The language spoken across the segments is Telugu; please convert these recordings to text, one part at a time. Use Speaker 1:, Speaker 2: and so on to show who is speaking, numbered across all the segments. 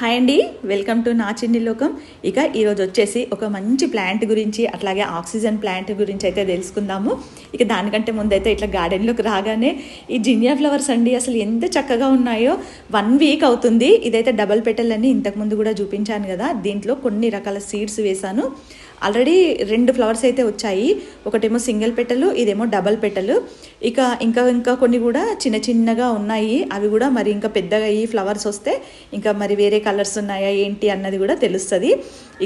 Speaker 1: హాయ్ అండి వెల్కమ్ టు నా చిన్ని లోకం. ఇక ఈరోజు వచ్చేసి ఒక మంచి ప్లాంట్ గురించి అట్లాగే ఆక్సిజన్ ప్లాంట్ గురించి అయితే తెలుసుకుందాము. ఇక దానికంటే ముందైతే ఇట్లా గార్డెన్లోకి రాగానే ఈ జినియా ఫ్లవర్స్ అండి అసలు ఎంత చక్కగా ఉన్నాయో. వన్ వీక్ అవుతుంది. ఇదైతే డబల్ పెటల్ అని ఇంతకుముందు కూడా చూపించాను కదా. దీంట్లో కొన్ని రకాల సీడ్స్ వేశాను. ఆల్రెడీ రెండు ఫ్లవర్స్ అయితే వచ్చాయి. ఒకటేమో సింగిల్ పెట్టలు ఇదేమో డబల్ పెట్టలు. ఇక ఇంకా ఇంకా కొన్ని కూడా చిన్న చిన్నగా ఉన్నాయి. అవి కూడా మరి ఇంకా పెద్దగా ఈ ఫ్లవర్స్ వస్తే ఇంకా మరి వేరే కలర్స్ ఉన్నాయా ఏంటి అన్నది కూడా తెలుస్తుంది.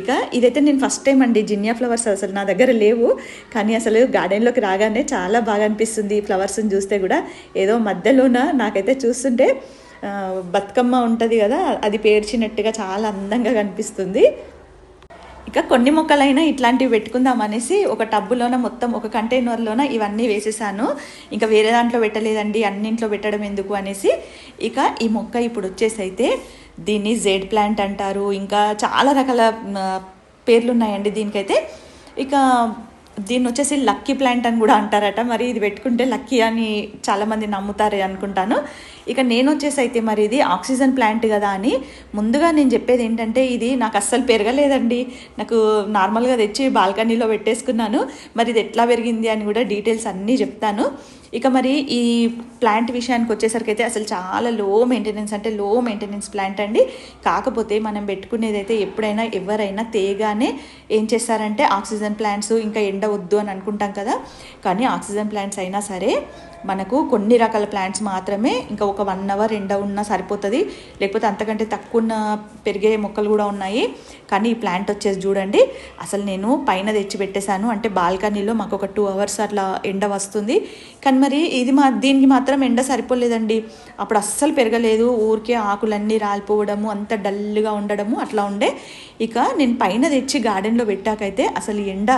Speaker 1: ఇక ఇదైతే నేను ఫస్ట్ టైం అండి జినియా ఫ్లవర్స్ అసలు నా దగ్గర లేవు. కానీ అసలు గార్డెన్లోకి రాగానే చాలా బాగా అనిపిస్తుంది ఈ ఫ్లవర్స్ని చూస్తే కూడా. ఏదో మధ్యలోన నాకైతే చూస్తుంటే బతుకమ్మ ఉంటుంది కదా అది పేర్చినట్టుగా చాలా అందంగా కనిపిస్తుంది. ఇక కొన్ని మొక్కలైనా ఇట్లాంటివి పెట్టుకుందాం అనేసి ఒక టబ్బులోన మొత్తం ఒక కంటైనర్లోన ఇవన్నీ వేసేసాను. ఇంకా వేరే దాంట్లో పెట్టలేదండి అన్నింట్లో పెట్టడం ఎందుకు అనేసి. ఇక ఈ మొక్క ఇప్పుడు వచ్చేసి అయితే దీన్ని జెడ్ ప్లాంట్ అంటారు. ఇంకా చాలా రకాల పేర్లు ఉన్నాయండి దీనికైతే. ఇక దీన్ని వచ్చేసి లక్కీ ప్లాంట్ అని కూడా అంటారట. మరి ఇది పెట్టుకుంటే లక్కీ అని చాలామంది నమ్ముతారు అనుకుంటాను. ఇక నేను వచ్చేసి అయితే మరి ఇది ఆక్సిజన్ ప్లాంట్ కదా అని ముందుగా నేను చెప్పేది ఏంటంటే ఇది నాకు అస్సలు పెరగలేదండి. నాకు నార్మల్గా తెచ్చి బాల్కనీలో పెట్టేసుకున్నాను. మరి ఇది ఎట్లా పెరిగింది అని కూడా డీటెయిల్స్ అన్నీ చెప్తాను. ఇక మరి ఈ ప్లాంట్ విషయానికి వచ్చేసరికి అయితే అసలు చాలా లో మెయింటెనెన్స్ అంటే లో మెయింటెనెన్స్ ప్లాంట్ అండి. కాకపోతే మనం పెట్టుకునేది అయితే ఎప్పుడైనా ఎవరైనా తేగానే ఏం చేస్తారంటే ఆక్సిజన్ ప్లాంట్స్ ఇంకా ఎండ వద్దు అని అనుకుంటాం కదా. కానీ ఆక్సిజన్ ప్లాంట్స్ అయినా సరే మనకు కొన్ని రకాల ప్లాంట్స్ మాత్రమే ఇంకా ఒక వన్ అవర్ ఎండ ఉన్నా సరిపోతుంది. లేకపోతే అంతకంటే తక్కువ ఉన్న పెరిగే మొక్కలు కూడా ఉన్నాయి. కానీ ఈ ప్లాంట్ వచ్చేసి చూడండి అసలు నేను పైన తెచ్చి పెట్టేశాను. అంటే బాల్కనీలో మాకు ఒక టూ అవర్స్ అట్లా ఎండ వస్తుంది. కానీ మరి ఇది మా దీనికి మాత్రం ఎండ సరిపోలేదండి. అప్పుడు అస్సలు పెరగలేదు. ఊరికే ఆకులన్నీ రాలిపోవడము అంత డల్గా ఉండడము అట్లా ఉండే. ఇక నేను పైన తెచ్చి గార్డెన్లో పెట్టాకైతే అసలు ఎండ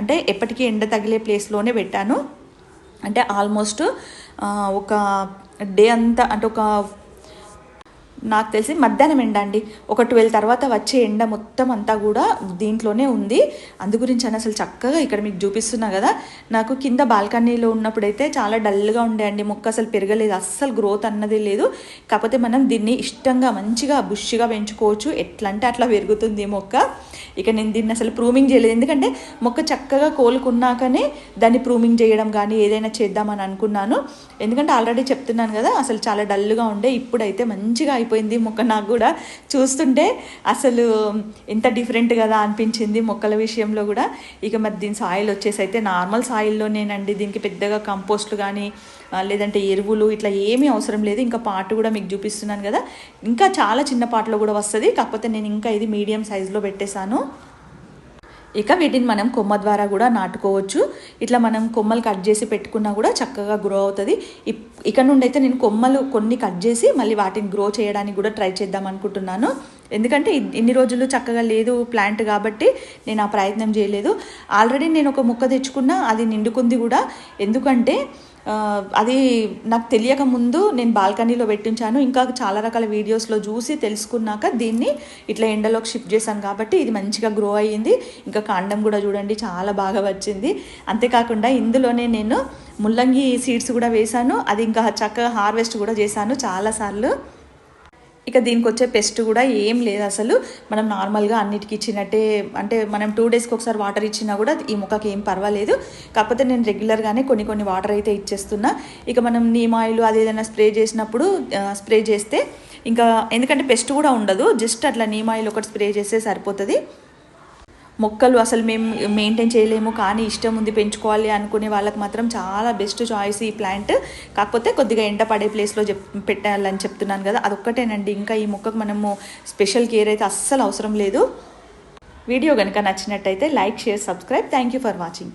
Speaker 1: అంటే ఎప్పటికీ ఎండ తగిలే ప్లేస్లోనే పెట్టాను. అంటే ఆల్మోస్ట్ ఒక డే అంతా అంటే ఒక నాకు తెలిసి మధ్యాహ్నం ఎండ అండి ఒక ట్వెల్వ్ తర్వాత వచ్చే ఎండ మొత్తం అంతా కూడా దీంట్లోనే ఉంది. అందు గురించి అని అసలు చక్కగా ఇక్కడ మీకు చూపిస్తున్నా కదా. నాకు కింద బాల్కనీలో ఉన్నప్పుడైతే చాలా డల్గా ఉండే అండి. మొక్క అసలు పెరగలేదు. అస్సలు గ్రోత్ అన్నది లేదు. కాకపోతే మనం దీన్ని ఇష్టంగా మంచిగా బుష్గా పెంచుకోవచ్చు. ఎట్లా అంటే అట్లా పెరుగుతుంది మొక్క. ఇక నేను దీన్ని అసలు ప్రూమింగ్ చేయలేదు. ఎందుకంటే మొక్క చక్కగా కోలుకున్నాకనే దాన్ని ప్రూమింగ్ చేయడం కానీ ఏదైనా చేద్దామని అనుకున్నాను. ఎందుకంటే ఆల్రెడీ చెప్తున్నాను కదా అసలు చాలా డల్గా ఉండే. ఇప్పుడైతే మంచిగా అయిపోయింది మొక్క నాకు కూడా. చూస్తుంటే అసలు ఎంత డిఫరెంట్ కదా అనిపించింది మొక్కల విషయంలో కూడా. ఇక మరి దీని సాయిల్ వచ్చేసి అయితే నార్మల్ సాయిల్లోనేనండి దీనికి పెద్దగా కంపోస్ట్లు కానీ లేదంటే ఎరువులు ఇట్లా ఏమీ అవసరం లేదు. ఇంకా పాటు కూడా మీకు చూపిస్తున్నాను కదా. ఇంకా చాలా చిన్న పాటలో కూడా వస్తుంది. కాకపోతే నేను ఇంకా ఇది మీడియం సైజులో పెట్టేశాను. ఇక వీటిని మనం కొమ్మ ద్వారా కూడా నాటుకోవచ్చు. ఇట్లా మనం కొమ్మలు కట్ చేసి పెట్టుకున్నా కూడా చక్కగా గ్రో అవుతుంది. ఇప్- ఇక నుండి అయితే నేను కొమ్మలు కొన్ని కట్ చేసి మళ్ళీ వాటిని గ్రో చేయడానికి కూడా ట్రై చేద్దాం అనుకుంటున్నాను. ఎందుకంటే ఇన్ని రోజులు చక్కగా లేదు ప్లాంట్ కాబట్టి నేను ఆ ప్రయత్నం చేయలేదు. ఆల్రెడీ నేను ఒక మొక్క తెచ్చుకున్నా అది నిండుకుంది కూడా. ఎందుకంటే అది నాకు తెలియక ముందు నేను బాల్కనీలో పెట్టించాను. ఇంకా చాలా రకాల వీడియోస్లో చూసి తెలుసుకున్నాక దీన్ని ఇట్లా ఎండలోకి షిఫ్ట్ చేశాను కాబట్టి ఇది మంచిగా గ్రో అయ్యింది. ఇంకా కాండం కూడా చూడండి చాలా బాగా వచ్చింది. అంతేకాకుండా ఇందులోనే నేను ముల్లంగి సీడ్స్ కూడా వేశాను. అది ఇంకా చక్కగా హార్వెస్ట్ కూడా చేశాను చాలాసార్లు ఇక దీనికి వచ్చే పెస్ట్ కూడా ఏం లేదు అసలు. మనం నార్మల్గా అన్నిటికి ఇచ్చినట్టే అంటే మనం టూ డేస్కి ఒకసారి వాటర్ ఇచ్చినా కూడా ఈ మొక్కకి ఏం పర్వాలేదు. కాకపోతే నేను రెగ్యులర్గానే కొన్ని కొన్ని వాటర్ అయితే ఇచ్చేస్తున్నా. ఇక మనం నీమ్ ఆయిల్ అది ఏదైనా స్ప్రే చేసినప్పుడు స్ప్రే చేస్తే ఇంకా ఎందుకంటే పెస్ట్ కూడా ఉండదు. జస్ట్ అట్లా నీమ్ ఆయిల్ ఒకటి స్ప్రే చేస్తే సరిపోతుంది. మొక్కలు అసలు మేము మెయింటైన్ చేయలేము కానీ ఇష్టం ఉంది పెంచుకోవాలి అనుకునే వాళ్ళకి మాత్రం చాలా బెస్ట్ చాయిస్ ఈ ప్లాంట్ కాకపోతే కొద్దిగా ఎండ పడే ప్లేస్లో చెప్ పెట్టాలని చెప్తున్నాను కదా అదొక్కటేనండి. ఇంకా ఈ మొక్కకు మనము స్పెషల్ కేర్ అయితే అస్సలు అవసరం లేదు. వీడియో కనుక నచ్చినట్టయితే like share subscribe thank you for watching